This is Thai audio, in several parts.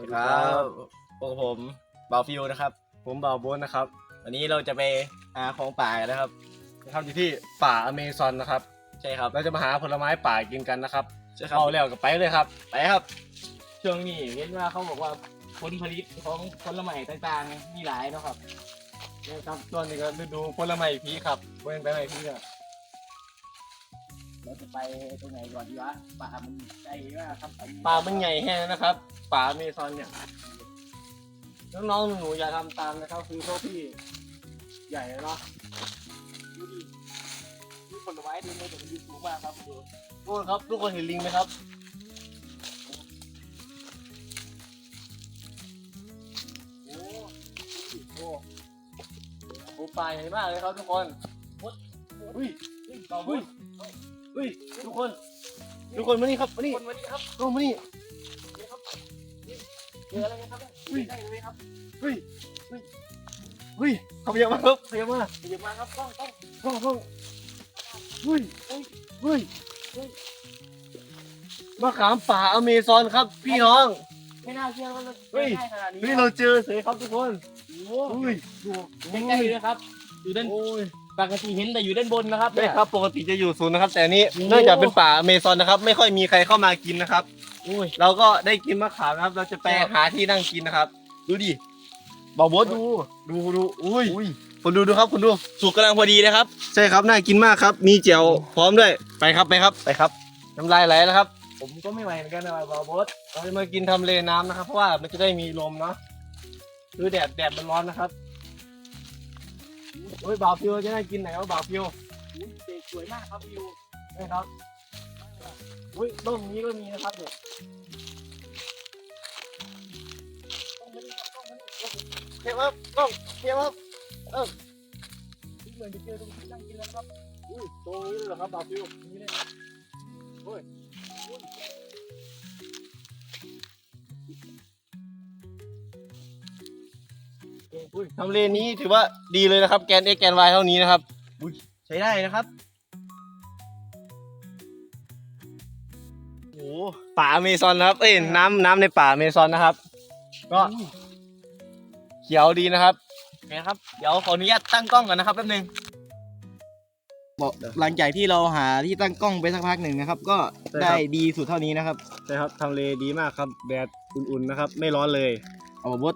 วัสดีครับพวกผมเบาฟิวนะครับ ผมบ่าวโบนนะครับ วันนี้เราจะไปหาของป่ากันนะครับนะครับอยู่ที่ป่าอเมซอนนะครับใช่ครับเราจะมาหาผลไม้ป่ากินกันนะครับใช่ครับเอาแล้วก็ไปเลยครับ ไปครับ ช่วงนี้เห็นว่าเขาบอกว่าผลผลิตของผลไม้ต่างๆมีหลายเนาะครับนี่ครับส่วนนี้ก็ฤดูผลไม้พีครับเว้นไปไหนพีเนี่ยเราจะไปตรงไหนก่อนดีวะป่ามันใกล้มากครับป่ามันใหญ่แห้งนะครับ ป่าอเมซอนเนี่ยน้องๆหนูๆอย่าทำตามนะครับ คือพวกพี่ใหญ่เนาะดูดิมีผลไม้ดูเลยแต่มันดูสูงมากครับดูทุกคนครับ ทุกคนเห็นลิงไหมครับ โอ้โหโอ้ป่าใหญ่มากเลยครับทุกคนอุ้ยอุ้ยอุ้ย ทุกคน ทุกคนมานี่ครับมานี่คนวันนี้ครับลงมานี่ เจออะไรกันครับเนี่ยได้ไหมครับเฮ้ยเฮ้ยเฮ้ยเขาเยอะมากครับเขาเยอะมากเดี๋ยวมาครับต้องต้องห้องห้องเฮ้ยเฮ้ยเฮ้ยเฮ้ยมะขามป่าอเมซอนครับ พี่น้อง ไม่น่าเชื่อว่าเราเฮ้ยได้ขนาดนี้นี่เราเจอเสยครับทุกคนโอ้โหอุ้ยดูใกล้ๆเลยนะครับ อยู่ด้านโอ้ย ปกติเห็นแต่อยู่ด้านบนนะครับใช่เนี่ย ครับปกติจะอยู่ศูนย์นะครับ แต่อันนี้โอ้ เนื่องจากเป็นป่าอเมซอนนะครับ ไม่ค่อยมีใครเข้ามากินนะครับ อุ้ย เราก็ได้กินมะขามนะครับ เราจะไปหาที่นั่งกินนะครับ ดูดิบาโบดดู ดูดูอุ้ยคุณดูดูครับคุณดู สุกกำลังพอดีนะครับ ใช่ครับน่ากินมากครับ มีเจียวพร้อมด้วยไปครับไปครับไปครับน้ำลายไหลแล้วครับ ผมก็ไม่ไหวเหมือนกันนะบาโบดเราจะมากินทำเลน้ำนะครับ เพราะว่ามันจะได้มีลมเนาะคือแดดแดดมันร้อนนะครับ โอ้ยบ่าวฟิวจะได้กินไหนวะบ่าวฟิวอุ้ยเด็กสวยมากครับวิวใช่ครับอุ้ยต้นนี้ก็มีนะครับเนี่ยเก็บครับต้องเก็บครับเหมือนจะเจอตรงที่นั่งกินแล้วครับอุ้ยตรงนี้เลยเหรอครับบ่าวฟิวนี่เลยโอ้ย อุ้ยทำเลนี้ถือว่าดีเลยนะครับ แกน x แกน y เท่านี้นะครับใช้ได้นะครับโอ้โหป่าอเมซอนนะครับ เอ้ยน้ำน้ำในป่าอเมซอนนะครับ ก็เขียวดีนะครับโอเคครับ เดี๋ยวขออนุญาตตั้งกล้องก่อนนะครับแป๊บนึงบอกหลังจากที่เราหาที่ตั้งกล้องไปสักพักหนึ่งนะครับ ก็ใช่ครับได้ดีสุดเท่านี้นะครับใช่ครับทำเลดีมากครับแดดอุ่นๆนะครับ ไม่ร้อนเลย เอาบด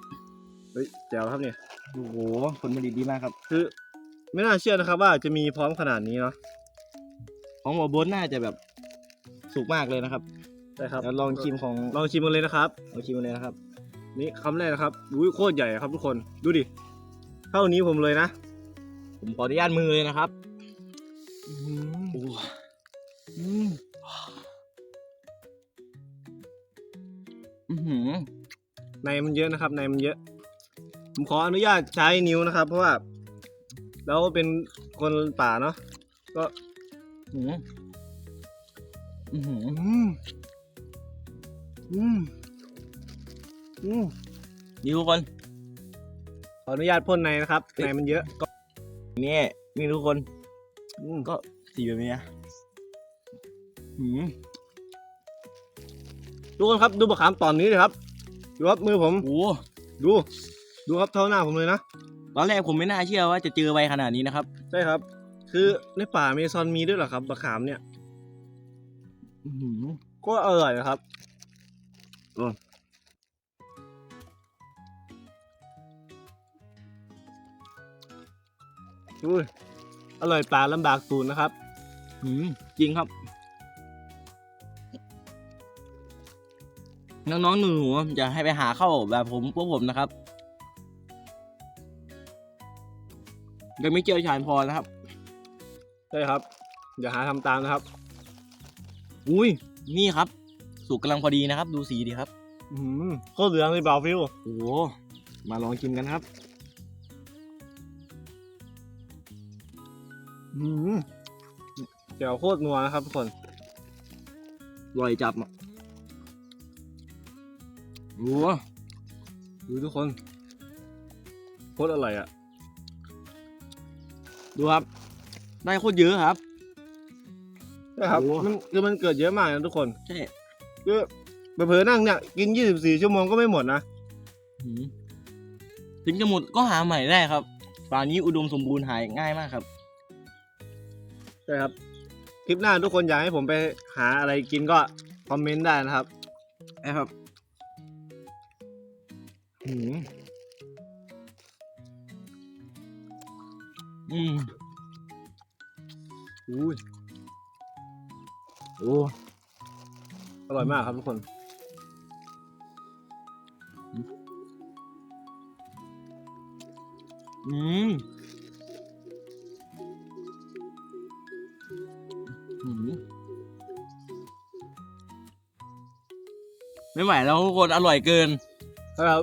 เฮ้ยแจ๋วครับเนี่ย โอ้โหผลผลิตดีมากครับ คือ ไม่น่าเชื่อนะครับ ว่าจะมีพร้อมขนาดนี้เนาะของหมอบดน่าจะแบบสุกมากเลยนะครับใช่ครับเดี๋ยวลองชิมของลองชิมกันเลยนะครับลองชิมเลยนะครับ นี่คำแรกนะครับอุ้ยโคตรใหญ่ครับทุกคนดูดิเท่านี้ผมเลยนะผมขออนุญาตมือเลยนะครับโอ้โหอืมอื้อหือในมันเยอะนะครับในมันเยอะ ผมขออนุญาตใช้นิ้วนะครับ เพราะว่าเราเป็นคนป่าเนาะก็อื้อหืออื้อหืออืมอืมอืมนี่ทุกคนขออนุญาตพ่นในนะครับในมันเยอะก็นี่นี่ทุกคนอืมก็สีแบบนี้นะหืมทุกคนครับดูบะขามตอนนี้เลยครับดูครับมือผมโอ้ดู ดูครับเท่าหน้าผมเลยนะ ตอนแรกผมไม่น่าเชื่อว่าจะเจอไวขนาดนี้นะครับ ใช่ครับ คือในป่าเมซอนมีด้วยเหรอครับบะขามเนี่ยอื้อหือก็อร่อยนะครับอืมอุ้ยอร่อยป่าลำบากตูนนะครับ หืมจริงครับ น้องๆหนูๆจะให้ไปหาเข้าวแบบผมพวกผมนะครับ ยังไม่เจอชาญพอนะครับใช่ครับอย่าหาทำตามนะครับ อุ้ยนี่ครับ สุกกำลังพอดีนะครับ ดูสีดีครับ อืมโคตรเหลืองเลยเบาฟิวโอ้โหมาลองชิมกันครับ อืมเดี๋ยวโคตรนัวนะครับทุกคนอร่อยจับอะโอ้โหดูทุกคนโคตรอร่อยอะ ดูครับ ได้โคตรเยอะครับ ใช่ครับโอ้มันคือมันเกิดเยอะมากนะทุกคนใช่คือเผลอๆนั่งเนี่ยกิน 24 ชั่วโมงก็ไม่หมดนะหืมถึงจะหมดก็หาใหม่ได้ครับป่านี้อุดมสมบูรณ์หายง่ายมากครับ ใช่ครับคลิปหน้าทุกคนอยากให้ผมไปหาอะไรกินก็คอมเมนต์ได้นะครับนะครับหืม อืมอุ้ยโอ้อร่อยมากครับทุกคนอืมหืมไม่ไหวแล้วทุกคนอร่อยเกินนะครับ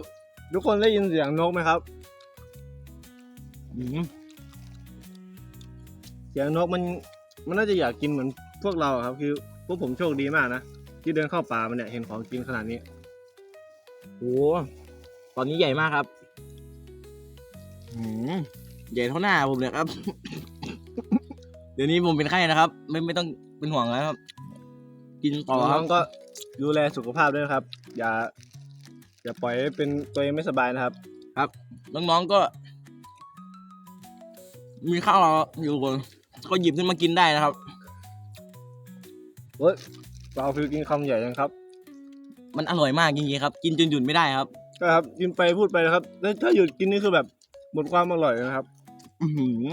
ทุกคนได้ยินเสียงนกไหมครับ อืม เสียงนกมันมันน่าจะอยากกินเหมือนพวกเราอะครับ คือพวกผมโชคดีมากนะที่เดินเข้าป่ามันเนี่ยเห็นของกินขนาดนี้โอ้ตอนนี้ใหญ่มากครับหืมใหญ่เท่าหน้าผมเลยครับ เดี๋ยวนี้ผมเป็นไข้นะครับ ไม่ไม่ต้องเป็นห่วงแล้วครับ กินต่อคน้รัอบ งๆก็ดูแลสุขภาพด้วยนะครับ อย่า อย่าปล่อยให้เป็นตัวเองไม่สบายนะครับ น้องๆก็ มีข้าวอยู่ก่อน ก็หยิบขึ้นมากินได้นะครับ เฮ้ยเราฟิวกินคำใหญ่ยังครับ มันอร่อยมากจริงๆครับ กินจนหยุดไม่ได้ครับก็ครับ กินไปพูดไปนะครับแล้วถ้าหยุดกินนี่คือแบบหมดความอร่อยเลยนะครับ อื้อหือ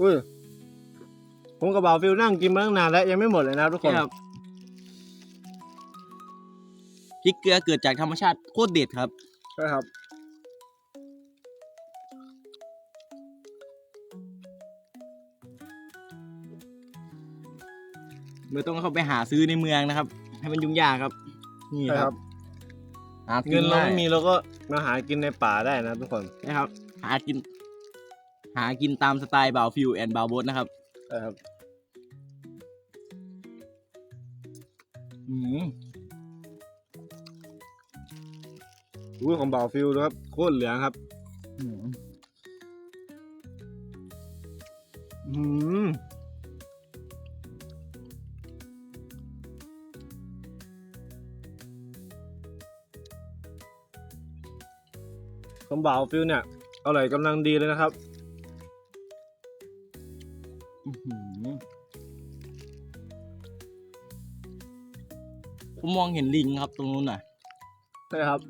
อุ้ยผมกับบ่าวฟิวนั่งกินมาตั้งนานแล้วยังไม่หมดเลยนะครับทุกคนใช่ครับพริกเกลือเกิดจากธรรมชาติโคตรเด็ดครับ ใช่ครับ ไม่ต้องเข้าไปหาซื้อในเมืองนะครับ ให้มันยุ่งยากครับ นี่ใช่คครัรับบหากิเงินเราด้ไม่มีเราก็มาหากินในป่าได้นะทุกคนนะครับ หากิน หากินตามสไตล์บ่าวฟิวแอนด์บ่าวโบสนะครับใช่ครับอืมอุ้ยของบ่าวฟิวนะครับโคตรเหลืองครับ อืมอืม ของบ่าวฟิวเนี่ยอร่อยกำลังดีเลยนะครับอื้อหือผมมองเห็นลิงครับตรงนู้นน่ะใช่ครับ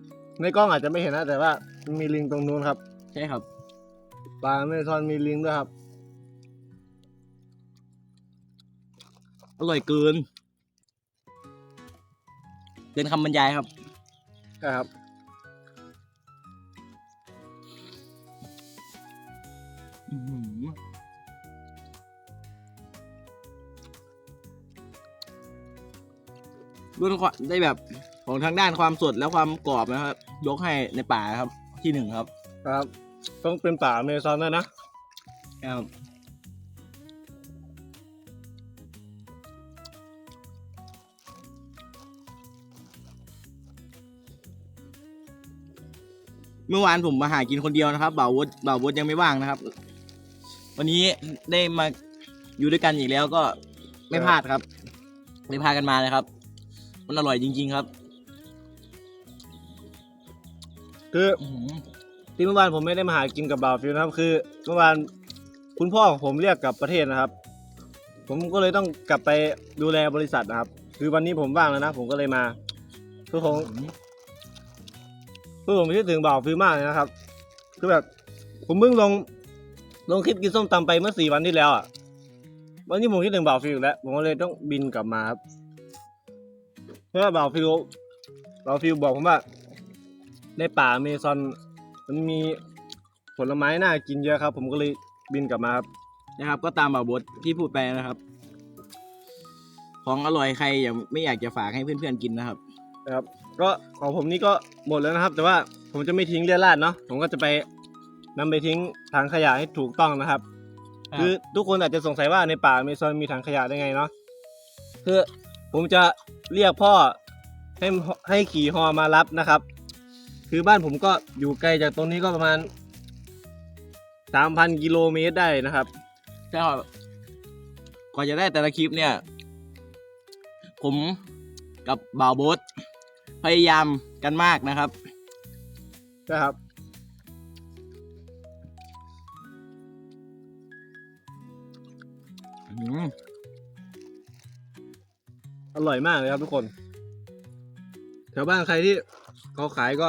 ในกล้องอาจจะไม่เห็นนะแต่ว่ามันมีลิงตรงนู้นครับ ใช่ครับปลาเมซอนมีลิงด้วยครับ อร่อยเกินเกินคำบรรยายครับใช่ครับ อื้อหือด้วยความได้แบบของทางด้านความสดและความกรอบนะครับ ยกให้ในป่าครับที่หนึ่งครับ ครับ ต้องเป็นป่าเมซอนด้วยนะ ครับเมื่อวานผมมาหากินคนเดียวนะครับบ่าววดบ่าววดยังไม่ว่างนะครับ วันนี้ได้มาอยู่ด้วยกันอีกแล้วก็ไม่พลาดครับได้พากันมาเลยครับ มันอร่อยจริง ๆ ครับ คืออื้อหือที่เมื่อวานผมไม่ได้มาหากินกับบ่าวฟิวนะครับ คือเมื่อวานคุณพ่อของผมเรียกกลับประเทศนะครับ ผมก็เลยต้องกลับไปดูแลบริษัทนะครับ คือวันนี้ผมว่างแล้วนะ ผมก็เลยมาคือผมคือผมคิดถึงบ่าวฟิวมากเลยนะครับ คือแบบ ผมเพิ่งลง ลงคลิปกินส้มตำไปเมื่อสี่วันที่แล้วอะ วันนี้ผมคิดถึงบ่าวฟิวแล้ว ผมก็เลยต้องบินกลับมาครับ เพราะว่าบ่าวฟิวบ่าวฟิวบอกผมว่า ในป่าเมซอนมันมีผลไม้น่ากินเยอะครับ ผมก็เลยบินกลับมาครับ นะครับ ก็ตามบ่าวบดที่พูดไปนะครับ ของอร่อยใครอย่าไม่อยากจะฝากให้เพื่อนๆกินนะครับ นะครับ ก็ของผมนี่ก็หมดแล้วนะครับ แต่ว่าผมจะไม่ทิ้งเรียราดเนาะ ผมก็จะไป นำไปทิ้งถังขยะให้ถูกต้องนะครับ ครับคือทุกคนอาจจะสงสัยว่าในป่าอเมซอนมีถังขยะได้ไงเนาะคือผมจะเรียกพ่อให้ให้ขี่ฮอมารับนะครับ คือบ้านผมก็อยู่ไกลจากตรงนี้ก็ประมาณสามพันกิโลเมตรได้นะครับใช่ครับกว่าจะได้แต่ละคลิปเนี่ย ผมกับบ่าวโบสพยายามกันมากนะครับ นะครับ อืมอร่อยมากเลยครับทุกคน แถวบ้านใครที่เขาขายก็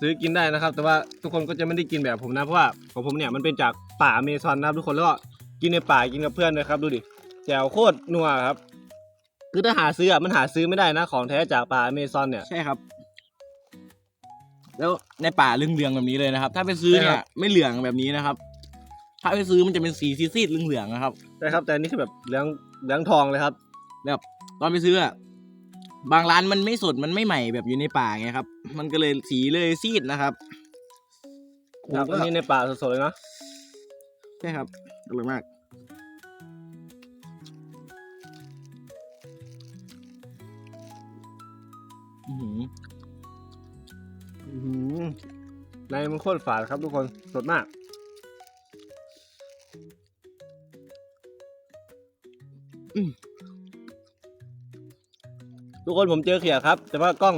ซื้อกินได้นะครับ แต่ว่าทุกคนก็จะไม่ได้กินแบบผมนะ เพราะว่าของผมเนี่ยมันเป็นจากป่าอเมซอนนะครับทุกคนแล้วก็กินในป่ากินกับเพื่อนเลยครับ ดูดิแจ่วโคตรนัวครับ คือถ้าหาซื้ออะมันหาซื้อไม่ได้นะ ของแท้จากป่าอเมซอนเนี่ย ใช่ครับ แล้วในป่าเหลืองๆแบบนี้เลยนะครับ ถ้าไปซื้อใช่เนี่ครัยบไม่เหลืองแบบนี้นะครับ ถ้าไปซื้อมันจะเป็นสีซีดๆเหลืองๆนะครับใช่ครับ แต่อันนี่คือแบบเหลืองเหลืองทองเลยครับแบบตอนไปซื้ออะบางร้านมันไม่สดมันไม่ใหม่แบบอยู่ในป่าไงครับ มันก็เลยสีเลยซีดนะครับผมครับก็อันนี้ในป่าสดๆเลยเนาะใช่ครับอร่อยมาก อื้อหืออื้อหือในมันโคตรฝาดครับทุกคนสดมาก ทุกคนผมเจอเขียครับ แต่ว่ากล้อง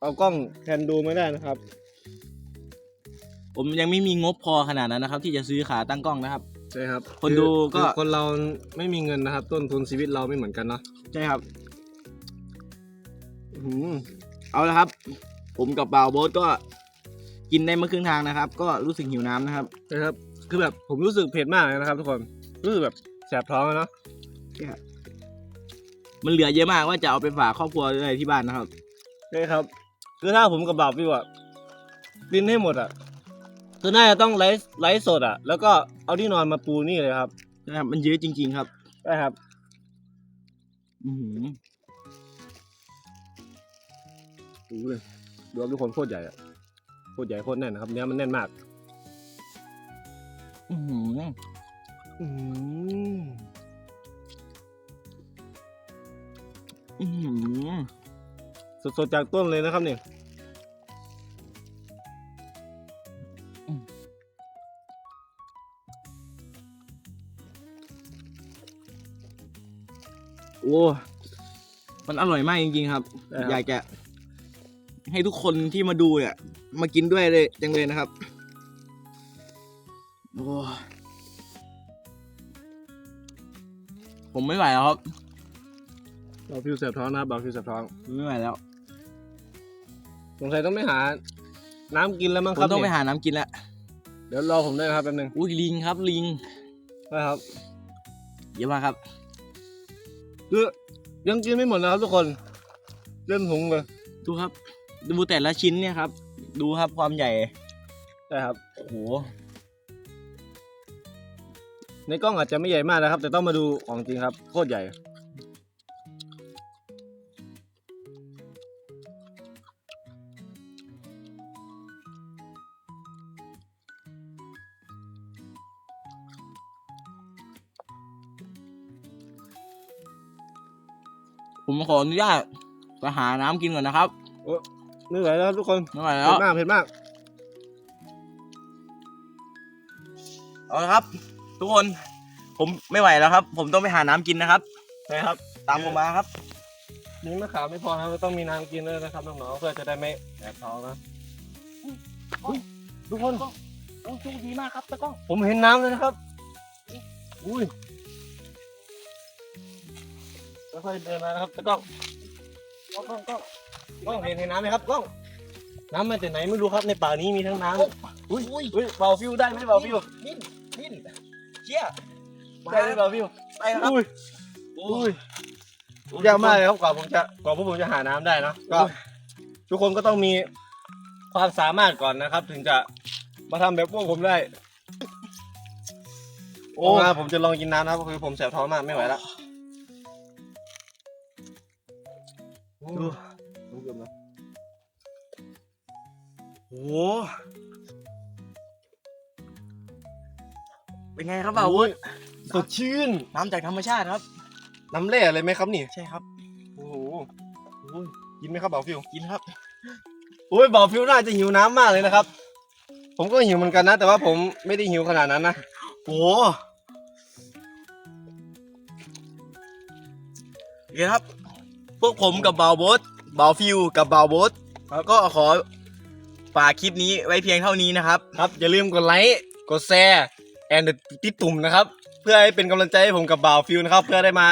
เอากล้องแทนดูไม่ได้นะครับ ผมยังไม่มีงบพอขนาดนั้นนะครับ ที่จะซื้อขาตั้งกล้องนะครับ ใช่ครับคนดูก็คือคนเราไม่มีเงินนะครับ ต้นทุนชีวิตเราไม่เหมือนกันเนาะใช่ครับอื้อหือเอาละครับ ผมกับบ่าวโบ๊ทก็ กินได้มาครึ่งทางนะครับ ก็รู้สึกหิวน้ำนะครับใช่ครับ คือแบบผมรู้สึกเผ็ดมากเลยนะครับ ทุกคน รู้สึกแบบแสบท้องอะเนาะ มันเหลือเยอะมากว่าจะเอาไปฝากครอบครัวอะไรที่บ้านนะครับ ใช่ครับ คือถ้าผมกับบ่าวพี่อะกินให้หมดอะคือน่าจะต้องไลฟ์ไลฟ์สดอะแล้วก็เอาที่นอนมาปูนี่เลยครับนะครับ มันเยอะจริง ๆ ครับใช่ครับ อือหือดูเลยดูครับทุกคนโคตรใหญ่อะ โคตรใหญ่โคตรแน่นนะครับ เนื้อมันแน่นมาก อือหืออืมอือหือสดๆจากต้นเลยนะครับเนี่ยโอ้มันอร่อยมากจริงๆครับใช่ครับอยากจะให้ทุกคนที่มาดูเนี่ย มากินด้วยเลยจังเลยนะครับโอ้ผมไม่ไหวแล้วครับบ่าวฟิวแสบท้องนะครับบ่าวฟิวแสบท้องไม่ไหวแล้วสงสัยต้องไปหา น้ำกินแล้วมั้งผครัมบต้องไปเนี่ยหาน้ำกินแล้วเดี๋ยวรอผมด้วยนะครับแป๊บนึงอุ้ยลิงครับลิงนะครับเยอะมากครับ คือยังกินไม่หมดนะครับทุกคน เริ่มถุงเลยดูครับดูแต่ละชิ้นเนี่ยครับ ดูครับความใหญ่ใช่ครับโอ้โหในกล้องอาจจะไม่ใหญ่มากนะครับ แต่ต้องมาดูของจริงครับโคตรใหญ่ ผมขออนุญาตไปหาน้ำกินก่อนนะครับ นี่ไหวแล้วครับทุกคนไม่ไหวแล้เผ็วดมากเผ็ดมาก เอาละครับ ทุกคนผมไม่ไหวแล้วครับ ผมต้องไปหาน้ำกินนะครับนะครับ ตามผมมาครับนี่มะขามไม่พอนะครับต้องมีน้ำกินด้วยนะครับน้องๆเพื่อจะได้ไม่แอบท้องนะทุกคนโอ้โชคดีมากครับตะก้องผมเห็นน้ำเลยนะครับ อุ้ยค่อยๆเดินมานะครับตะกล้องกล้องกล้องกล้อง กล้องเห็นเห็นน้ำไหมครับกล้อง น้ำมาจากไหนไม่รู้ครับในป่านี้มีทั้งน้ำอุ้ยอุ้ยอุ้ยเบาฟิวได้ไหมเบาฟิวนิ่นนิ่นเชี่ยได้ไหมเบาฟิวไปแล้วครับอุ้ยอุ้ยยากมากเลยครับกว่าผมจะกว่าพวกผมจะหาน้ำได้เนอะก็ทุกคนก็ต้องมีความสามารถก่อนนะครับ ถึงจะมาทำแบบพวกผมได้ โอ้มาผมจะลองกินน้ำนะครับคือผมแสบท้องมากไม่ไหวแล้ว ดูดูเกือบนะโอ้โหเป็นไงครับบ่าววุฒิสดชื่น น้ำจากธรรมชาติครับ น้ำเล่อะไรไหมครับนี่ ใช่ครับ โอ้โหโอ้ยกินไหมครับเบาฟิวกินครับ โอ้ยเบาฟิวน่าจะหิวน้ำมากเลยนะครับ ผมก็หิวเหมือนกันนะ แต่ว่าผมไม่ได้หิวขนาดนั้นนะโอ้เคครับ พวกผมกับบาวโบส บาวฟิวกับบาวโบสแล้วก็ขอฝากคลิปนี้ไว้เพียงเท่านี้นะครับ ครับ อย่าลืมกดไลค์กดแชร์แอนด์ติดตุ่มนะครับ เพื่อให้เป็นกำลังใจให้ผมกับบ่าวฟิวนะครับ เพื่อได้มา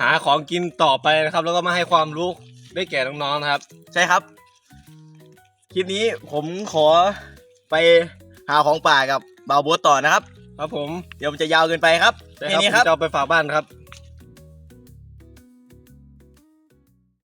หาของกินต่อไปนะครับ แล้วก็มาให้ความรู้ได้แก่น้องๆนะครับ ใช่ครับ คลิปนี้ผมขอไปหาของป่ากับบาวโบสต่อนะครับ ครับผม เดี๋ยวมันจะยาวเกินไปครับใช่แค่ครับนี้ผมครับ จะเอาไปฝากบ้านครับ